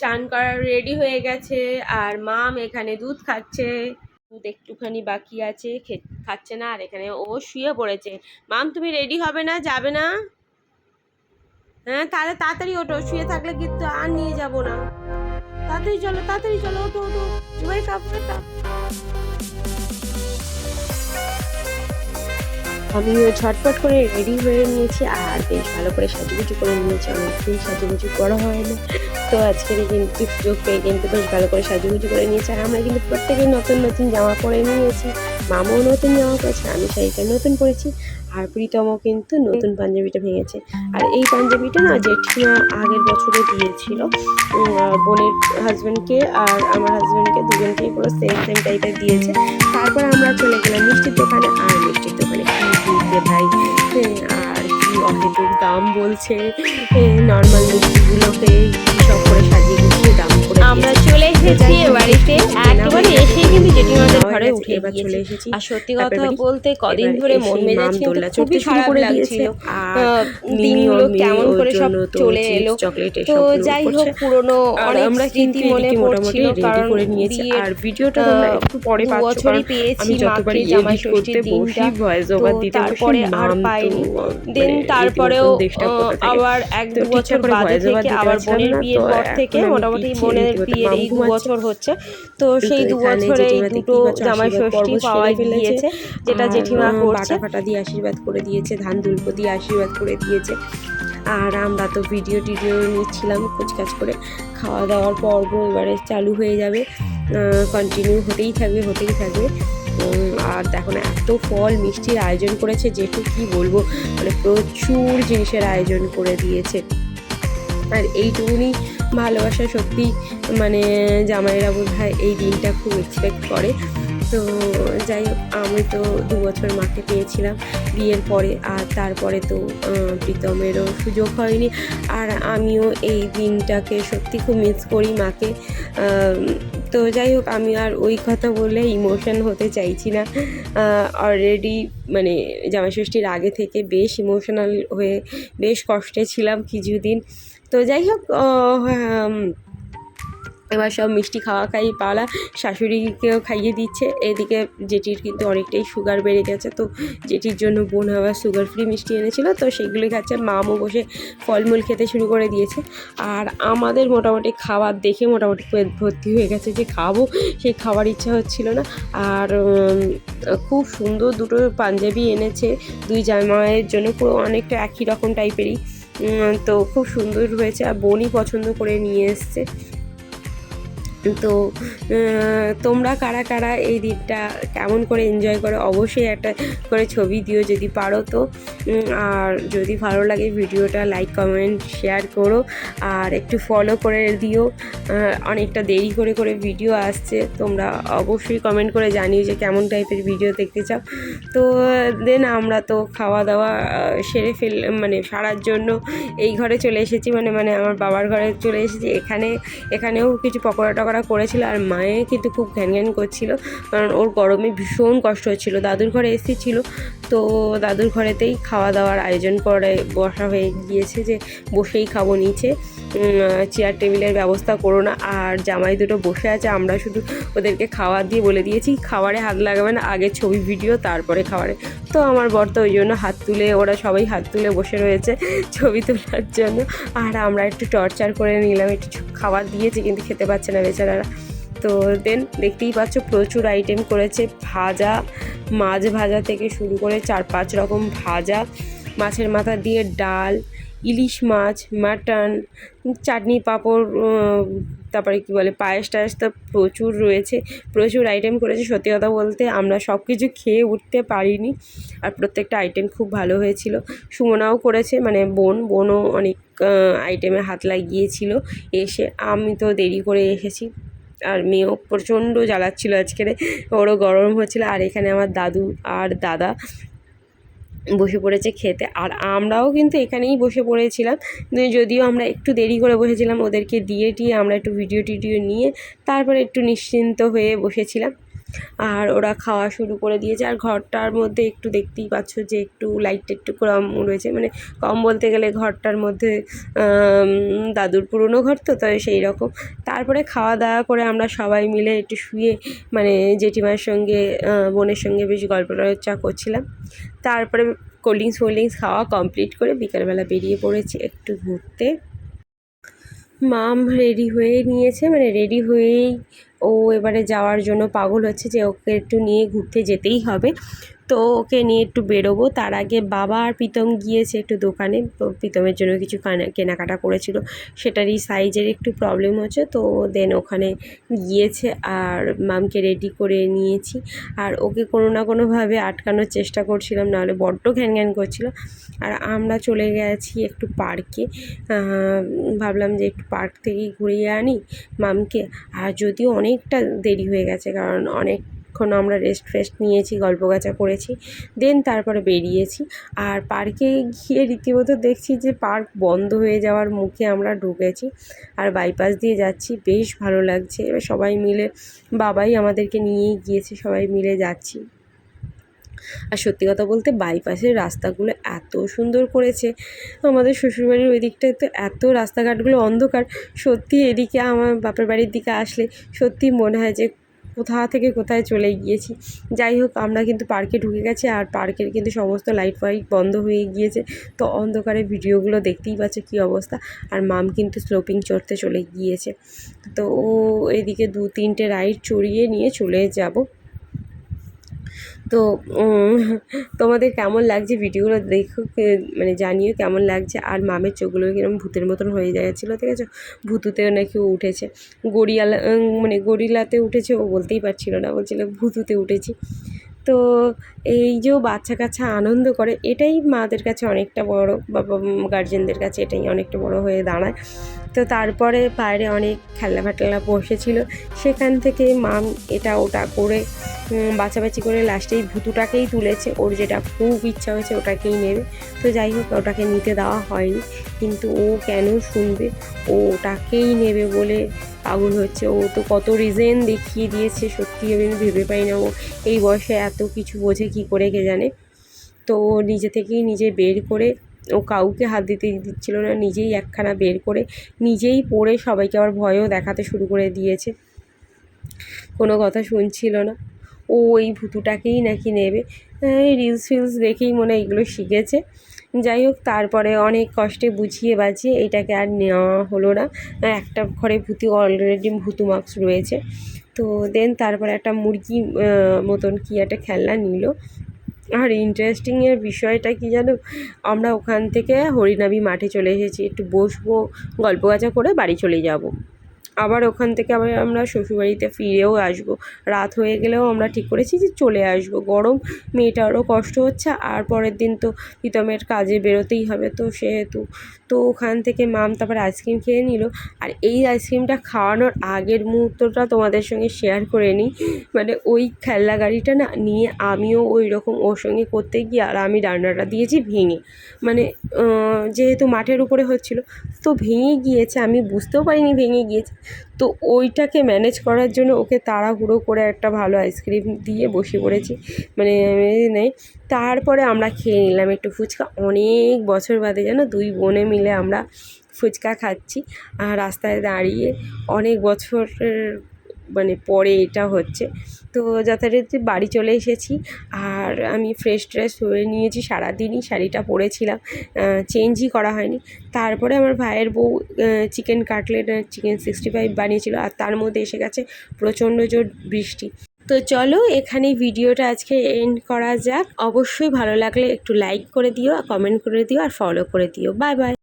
চান করার রেডি হয়ে গেছে, আর মাম এখানে দুধ খাচ্ছে। দুধ একটুখানি বাকি আছে খাচ্ছে না, আর এখানে ও শুয়ে পড়েছে। মাম, তুমি রেডি হবে না? যাবে না? হ্যাঁ তাহলে তাড়াতাড়ি ওঠো, শুয়ে থাকলে কিন্তু আর নিয়ে যাব না। তাড়াতাড়ি চলো তাড়াতাড়ি চলো, ওঠো ওঠো। ওয়েক আপ ওয়েক আপ আমিও ঝটপট করে রেডি হয়ে নিয়েছি আর বেশ ভালো করে সাজুগুজু করে নিয়েছি। অনেকদিন সাজুগুজু করা হয় না তো আজকের কিন্তু সুযোগ পেয়ে কিন্তু বেশ ভালো করে সাজুগুজু করে নিয়েছি। আর আমরা কিন্তু প্রত্যেকে নতুন নতুন জামা পরে নিয়েছি। মামাও নতুন জামা পরেছে, আমি শাড়িটা নতুন পরেছি। আর প্রীতমও কিন্তু নতুন পাঞ্জাবিটা ভেঙেছে। আর এই পাঞ্জাবিটা না জেঠিমা আগের বছরে দিয়েছিল। বোনের হাজব্যান্ডকে আর আমার হাজব্যান্ডকে দুজনকেই পুরো সেম সেম টাইপের দিয়েছে। তারপর আমরা চলে গেলাম মিষ্টির দোকানে। আর মিষ্টির দোকানে দিতে ভাই? আর কি অহেতুক দাম বলছে। নর্মাল মিষ্টিগুলোকে সব করে সাজিয়ে আমরা চলে এসেছি বাড়িতে। একেবারে এসে কিন্তু জেঠিমাদের খাওয়া ঘরে উঠে এবার চলে এসেছি আর সত্যি কথা বলতে কদিন ধরে মন মেজাজ কিন্তু খুবই খারাপ লাগছিল মিনি দিনগুলো কেমন করে সব চলে এলো। তো যাই হোক। পুরনো অনেক স্মৃতি মনে মোটামুটি পড়ছিল কারণ আর ভিডিওটা তোমরা একটু পরে পাচ্ছ কারণ পেয়েছি আমি এডিট করতে বসি ভয়েস ওভার দিতে তারপরে আর পাইনি। মানে দেন তারপরেও কোথা থেকে? আবার এক দু বছর বাদে থেকে আবার বোনের বিয়ের পর থেকে মোটামুটি বোনের বিয়ের এই দু বছর হচ্ছে। তো সেই দু বছরে দেখতেই দুটো জামাই ষষ্ঠী পাওয়া গিয়েছে যেটা জেঠিমা করছে। ফাটা দিয়ে আশীর্বাদ করে দিয়েছে ধান দুল্প দিয়ে আশীর্বাদ করে দিয়েছে। আর আমরা তো ভিডিও টিডিও নিচ্ছিলাম কুচকাচ করে। খাওয়া দাওয়ার পর্ব এবারে চালু হয়ে যাবে। কন্টিনিউ হতেই থাকবে হতেই থাকবে। আর দেখো না এত ফল মিষ্টির আয়োজন করেছে যেটু কি বলব? মানে প্রচুর জিনিসের আয়োজন করে দিয়েছে। আর এইটুকুনি ভালোবাসা সত্যি মানে জামাইরা বোধ হয় এই দিনটা খুব এক্সপেক্ট করে। তো যাই হোক, আমি তো দু বছর মাকে পেয়েছিলাম বিয়ের পরে, আর তারপরে তো প্রীতমেরও সুযোগ হয়নি। আর আমিও এই দিনটাকে সত্যি খুব মিস করি মাকে। তো যাই হোক, আমি আর ওই কথা বলে ইমোশন হতে চাইছি না। অলরেডি মানে জামাইষষ্ঠীর আগে থেকে বেশ ইমোশনাল হয়ে বেশ কষ্টে ছিলাম কিছুদিন। তো যাই হোক এবার সব মিষ্টি খাওয়া খাই পালা শাশুড়িকেও খাইয়ে দিচ্ছে। এদিকে জেঠির কিন্তু অনেকটাই সুগার বেড়ে গেছে, তো জেঠির জন্য বোন আবার সুগার ফ্রি মিষ্টি এনেছিল, তো সেইগুলোই খাচ্ছে। মামও বসে ফলমূল খেতে শুরু করে দিয়েছে। আর আমাদের মোটামুটি খাবার দেখে মোটামুটি পেট ভর্তি হয়ে গেছে যে খাব, সেই খাবার ইচ্ছা হচ্ছিল না। আর খুব সুন্দর দুটো পাঞ্জাবি এনেছে, দুই জামাইয়ের জন্য, পুরো অনেকটা একই রকম টাইপেরই তো খুব সুন্দর হয়েছে আর বোনই পছন্দ করে নিয়ে এসছে। তো তোমরা কারা কারা এই দিনটা কেমন করে এনজয় করো? অবশ্যই একটা করে ছবি দিও যদি পারো তো। আর যদি ভালো লাগে ভিডিওটা লাইক কমেন্ট শেয়ার করো। আর একটু ফলো করে দিও। অনেকটা দেরি করে করে ভিডিও আসছে। তোমরা অবশ্যই কমেন্ট করে জানিও যে কেমন টাইপের ভিডিও দেখতে চাও। তো দেন আমরা তো খাওয়া দাওয়া সেরে ফেল মানে সারার জন্য এই ঘরে চলে এসেছি। মানে মানে আমার বাবার ঘরে চলে এসেছি। এখানে, এখানেও কিছু পকোড়া টকোড়া করেছিল আর মায়ে কিন্তু খুব ঘ্যান ঘ্যান করছিল। কারণ ওর গরমে ভীষণ কষ্ট হচ্ছিল। দাদুর ঘরে এসেছিল তো দাদুর ঘরেতেই খাওয়া দাওয়ার আয়োজন করে। বসা হয়ে গিয়েছে যে বসেই খাব নিচে। চেয়ার টেবিলের ব্যবস্থা করো না। আর জামাই দুটো বসে আছে, আমরা শুধু ওদেরকে খাবার দিয়ে বলে দিয়েছি, খাবারে হাত লাগাবে না, আগে ছবি ভিডিও তারপরে খাবারে। তো আমার বর তো ওই জন্য হাত তুলে, ওরা সবাই হাত তুলে বসে রয়েছে ছবি তোলার জন্য। আর আমরা একটু টর্চার করে নিলাম, একটু খাবার দিয়েছি, কিন্তু খেতে পাচ্ছে না বেচারারা। তো দেন দেখতেই পাচ্ছ প্রচুর আইটেম করেছে, ভাজা, মাছ ভাজা থেকে শুরু করে চার পাঁচ রকম ভাজা, মাছের মাথা দিয়ে ডাল ইলিশ মাছ, মাটন, চাটনি, পাঁপড় তারপরে কি বলে, পায়েস টায়েস তো প্রচুর রয়েছে, প্রচুর আইটেম করেছে। সত্যি কথা বলতে আমরা সব কিছু খেয়ে উঠতে পারিনি আর প্রত্যেকটা আইটেম খুব ভালো হয়েছিল। সুমনাও করেছে মানে বোন, বোনও অনেক আইটেমে হাত লাগিয়েছিল এসে। আমি তো দেরি করে এসেছি আর মেয়েও প্রচণ্ড জ্বালাচ্ছিল আজকে ওরও গরম হচ্ছিল। আর এখানে আমার দাদু আর দাদা বসে পড়েছে খেতে। আর আমরাও কিন্তু এখানেই বসে পড়েছিলাম। যদিও আমরা একটু দেরি করে বসেছিলাম, ওদেরকে দিয়ে টিয়ে আমরা একটু ভিডিও টিডিও নিয়ে তারপরে একটু নিশ্চিন্ত হয়ে বসেছিলাম। আর ওরা খাওয়া শুরু করে দিয়েছে। আর ঘরটার মধ্যে একটু দেখতেই পাচ্ছ যে একটু লাইট একটু কম রয়েছে। মানে কম বলতে গেলে ঘরটার মধ্যে দাদুর পুরনো ঘর তো তাই সেই রকম। তারপরে খাওয়া দাওয়া করে আমরা সবাই মিলে একটু শুয়ে মানে জেঠিমার সঙ্গে বোনের সঙ্গে বেশ গল্প চা করছিলাম। তারপরে কোল্ড ড্রিঙ্কস ফোল্ড ড্রিঙ্কস খাওয়া কমপ্লিট করে বিকালবেলা বেরিয়ে পড়েছি একটু ঘুরতে। মাম রেডি হয়ে নিয়েছে মানে রেডি হয়েই ও এবারে যাওয়ার জন্য পাগল হচ্ছে যে ওকে একটু নিয়ে ঘুরতে যেতেই হবে। তো ওকে নিয়ে একটু বেরোবো। তার আগে বাবা আর প্রীতম গিয়েছে একটু দোকানে। তো প্রীতমের জন্য কিছু কানা- কেনাকাটা করেছিল। সেটারই সাইজের একটু প্রবলেম হচ্ছে। তো দেন ওখানে গিয়েছে আর মামকে রেডি করে নিয়েছি। আর ওকে কোনো না কোনোভাবে আটকানোর চেষ্টা করছিলাম, নাহলে বড্ড ঘ্যান ঘ্যান করছিল। আর আমরা চলে গেছি একটু পার্কে ভাবলাম যে একটু পার্ক থেকেই ঘুরিয়ে আনি মামকে আর যদিও অনেকটা দেরি হয়ে গেছে, কারণ অনেকক্ষণ আমরা রেস্ট ফেস্ট নিয়েছি গল্প গাছা করেছি দেন তারপরে বেরিয়েছি। আর পার্কে গিয়ে রীতিমতো দেখছি যে পার্ক বন্ধ হয়ে যাওয়ার মুখে আমরা ঢুকেছি আর বাইপাস দিয়ে যাচ্ছি, বেশ ভালো লাগছে। এবার সবাই মিলে, বাবাই আমাদেরকে নিয়েই গিয়েছে, সবাই মিলে যাচ্ছি। আর সত্যি কথা বলতে বাইপাসের রাস্তাগুলো এত সুন্দর করেছে। আমাদের শ্বশুরবাড়ির ওই দিকটায় তো এত রাস্তাঘাটগুলো অন্ধকার। সত্যি এদিকে আমার বাপের বাড়ির দিকে আসলে সত্যি মনে হয় যে কোথা থেকে কোথায় চলে গিয়েছি। যাই হোক, আমরা কিন্তু পার্কে ঢুকে গেছি আর পার্কের কিন্তু সমস্ত লাইট ফাইট বন্ধ হয়ে গিয়েছে। তো অন্ধকারে ভিডিওগুলো দেখতেই পাচ্ছে কী অবস্থা। আর মাম কিন্তু স্লোপিং চড়তে চলে গিয়েছে। তো ও এদিকে দু তিনটে রাইড চড়িয়ে নিয়ে চলে যাব। তো তোমাদের কেমন লাগছে ভিডিওগুলো দেখো মানে জানিও কেমন লাগছে। আর মামের চোখগুলো কীরকম ভূতের মতন হয়ে যাচ্ছিল ঠিক আছে? ভূতুতে নাকি উঠেছে। গড়িয়ালা মানে গড়িলাতে উঠেছে, ও বলতেই পারছিল না, বলছিল ভূতুতে উঠেছি। তো এই যে বাচ্চা কাচ্চা আনন্দ করে, এটাই মাদের কাছে অনেকটা বড় বাবা গার্জেনদের কাছে এটাই অনেকটা বড় হয়ে দাঁড়ায়। তো তারপরে বাইরে অনেক খেলনা ফাটেলা বসেছিল। সেখান থেকে মাম এটা ওটা করে বাছাবাছি করে লাস্টেই ভুতুটাকেই তুলেছে। ওর যেটা খুব ইচ্ছা হয়েছে ওটাকেই নেবে। তো যাই হোক, ওটাকে নিতে দেওয়া হয়নি। কিন্তু ও কেন শুনবে? ও ওটাকেই নেবে বলে পাগল হচ্ছে। ও তো কত রিজেন দেখিয়ে দিয়েছে, সত্যি আমি ভেবে পাই না। ও এই বয়সে এত কিছু বোঝে কী করে কে জানে? তো ও নিজে থেকেই নিজে বের করে, ও কাউকে হাত দিতে দিচ্ছিল না, নিজেই একখানা বের করে, নিজেই পড়ে সবাইকে আবার ভয়ও দেখাতে শুরু করে দিয়েছে। কোনো কথা শুনছিল না। ও ওই ভুতুটাকেই নাকি নেবে। রিলস ফিলস দেখেই মনে হয় এগুলো শিখেছে। যাই হোক, তারপরে অনেক কষ্টে বুঝিয়ে বাজিয়ে এটাকে আর নেওয়া হলো না। একটা ঘরে ভূতি অলরেডি ভূতু মাস্ক রয়েছে। তো দেন তারপরে একটা মুরগি মতন কি একটা খেলনা নিল। আর ইন্টারেস্টিংয়ের বিষয়টা কি জানো? আমরা ওখান থেকে হরিনাবি মাঠে চলে এসেছি। একটু বসবো, গল্প গাছা করে বাড়ি চলে যাব। আবার ওখান থেকে আবার আমরা শ্বশুরবাড়িতে ফিরেও আসব। রাত হয়ে গেলেও আমরা ঠিক করেছি যে চলে আসব। গরম মেয়েটারও কষ্ট হচ্ছে, আর পরের দিন তো প্রীতমের কাজে বেরোতেই হবে। তো সেহেতু, তো ওখান থেকে মাম তারপর আইসক্রিম খেয়ে নিল। আর এই আইসক্রিমটা খাওয়ানোর আগের মুহূর্তটা তোমাদের সঙ্গে শেয়ার করে নিই। মানে ওই খেলনা গাড়িটা না নিয়ে আমিও ওই রকম ওর সঙ্গে করতে গিয়ে আর আমি রান্নাটা দিয়েছি ভেঙে। মানে যেহেতু মাঠের উপরে হচ্ছিল, তো ভেঙে গিয়েছে, আমি বুঝতেও পারিনি ভেঙে গিয়েছে। তো ওইটাকে ম্যানেজ করার জন্য ওকে তাড়াহুড়ো করে একটা ভালো আইসক্রিম দিয়ে বসে পড়েছি। মানে নেই তারপরে আমরা খেয়ে নিলাম একটু ফুচকা। অনেক বছর বাদে যেন দুই বোনে মিলে আমরা ফুচকা খাচ্ছি। আর রাস্তায় দাঁড়িয়ে অনেক বছরের মানে পরে এটা হচ্ছে। তো যথারীতি বাড়ি চলে এসেছি। আর আমি ফ্রেশ ট্রেশ হয়ে নিয়েছি, সারাদিনই শাড়িটা পরেছিলাম। চেঞ্জই করা হয়নি। তারপরে আমার ভাইয়ের বউ চিকেন কাটলেট আর চিকেন সিক্সটি ফাইভ বানিয়েছিল। আর তার মধ্যে এসে গেছে প্রচণ্ড জোর বৃষ্টি। তো চলো এখানে ভিডিওটা আজকে এন্ড করা যাক। অবশ্যই ভালো লাগলে একটু লাইক করে দিও কমেন্ট করে দিও, আর ফলো করে দিও। Bye bye